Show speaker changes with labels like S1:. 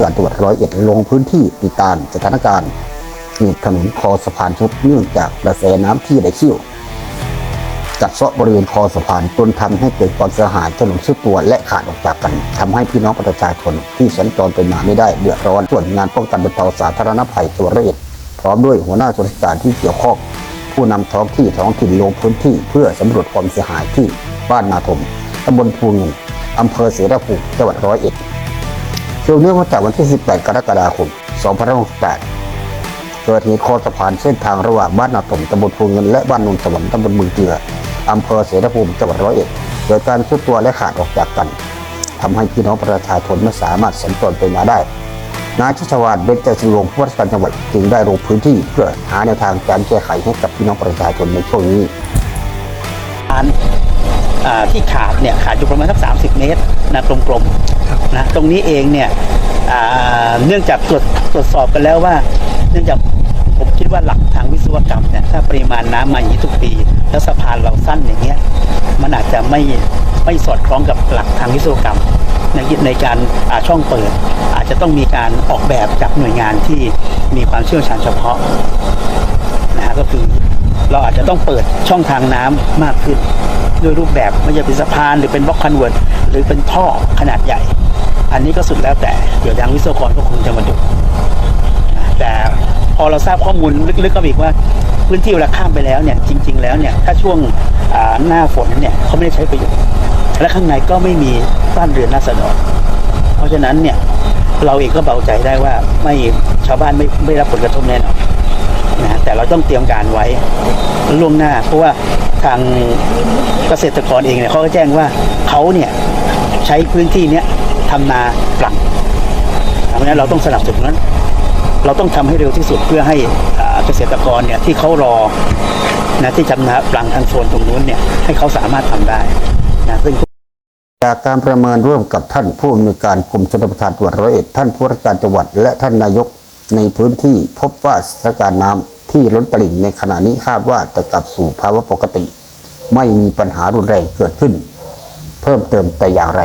S1: การจังหวัดร้อยเอ็ดลงพื้นที่ติดตามสถานการณ์ที่ถนนคอสะพานชุดเนื่องจากกระแสน้ำที่ไหลเชี่ยวกัดเซาะบริเวณคอสะพานจนทำให้เกิดความเสียหายถนนซุดตัวและขาดออกจากกันทำให้พี่น้องประชาชนที่สัญจรไปมาไม่ได้เดือดร้อนส่วนงานป้องกันบรรเทาสาธารณภัยจัวัดร้อยเอ็ดพร้อมด้วยหัวหน้าส่วนราชการที่เกี่ยวข้องผู้นำท้องที่ท้องถิ่นลงพื้นที่เพื่อสำรวจความเสียหายที่บ้านนาทมตำบลภูเงินอำเภอเสรภูมิจังหวัดร้อยเอ็ด สืบเนื่องมาจากวันที่ 18 กรกฎาคม 2568 เกิดเหตุคอสะพานเส้นทางระหว่างบ้านนาทมตำบลภูเงินและบ้านนนสวรรค์ตำบลเมืองเกลืออำเภอเสรภูมิจังหวัดร้อยเอ็ดเกิดการซุดตัวและขาดออกจากกันทำให้พี่น้องประชาชนไม่สามารถสัญจรไปมาได้นายชัชวานเบญจสิงห์วงศ์ผู้ว่าราชการจังหวัดจึงได้ลงพื้นที่เพื่อหาแนวทางการแก้ไขให้กับพี่น้องประชาชนในช่วงนี้
S2: ที่ขาดเนี่ยขาดอยู่ประมาณสัก 30 เมตรนะกลมๆนะตรงนี้เองเนี่ยอ่าเนื่องจากตรวจตรวจสอบกันแล้วว่า เนื่องจากผมคิดว่าหลักทางวิศวกรรมเนี่ยถ้าปริมาณน้ำมาอย่างนี้ทุกปี แล้วสะพานเราสั้นอย่างเงี้ยมันอาจจะไม่ไม่สอดคล้องกับหลักทางวิศวกรรมในในการอ่าช่องเปิด อาจจะต้องมีการออกแบบจากหน่วยงานที่มีความเชี่ยวชาญเฉพาะนะฮะก็คือเราอาจจะต้องเปิดช่องทางน้ำมากขึ้น ด้วยรูปแบบไม่ว่าจะเป็นสะพานหรือเป็นบล็อกคอนเวิร์ตหรือเป็นท่อขนาดใหญ่ อันนี้ก็สุดแล้วแต่เดี๋ยวทางวิศวกรก็คงจะมาดูแต่พอเราทราบข้อมูลลึกๆก็อีกว่าพื้นที่เวลาข้ามไปแล้วเนี่ยจริง ๆ แล้วเนี่ยถ้าช่วงหน้าฝนเนี่ยเขาไม่ได้ใช้ประโยชน์และข้างในก็ไม่มีบ้านเรือนน่าสะดอเพราะฉะนั้นเนี่ยเราเองก็เบาใจได้ว่าไม่ชาวบ้านไม่ไม่รับผลกระทบแน่นอนนะแต่เราต้องเตรียมการไว้ ล่วงหน้า เพราะว่าทางเกษตรกรเองเนี่ยเขาก็แจ้งว่าเขาเนี่ยใช้พื้นที่เนี้ยทำนาปลังเพราะฉะนั้นเราต้องสนับสนุนนั้นเราต้องทำให้เร็วที่สุดเพื่อให้เกษตรกรเนี่ยที่เขารอนะที่จำนาปลังทางโซนตรงนู้นเนี่ยให้เขาสามารถทำได้นะซึ่ง
S1: จากการประเมินร่วมกับท่านผู้อำนวยการกรมชลประทานจังหวัดร้อยเอ็ดท่านผู้ราชการจังหวัด และท่านนายกในพื้นที่พบว่าสถานการณ์น้ำ ที่ล้นตลิ่งในขณะนี้คาดว่าจะกลับสู่ภาวะปกติ ไม่มีปัญหารุนแรงเกิดขึ้น เพิ่มเติมแต่อย่างไร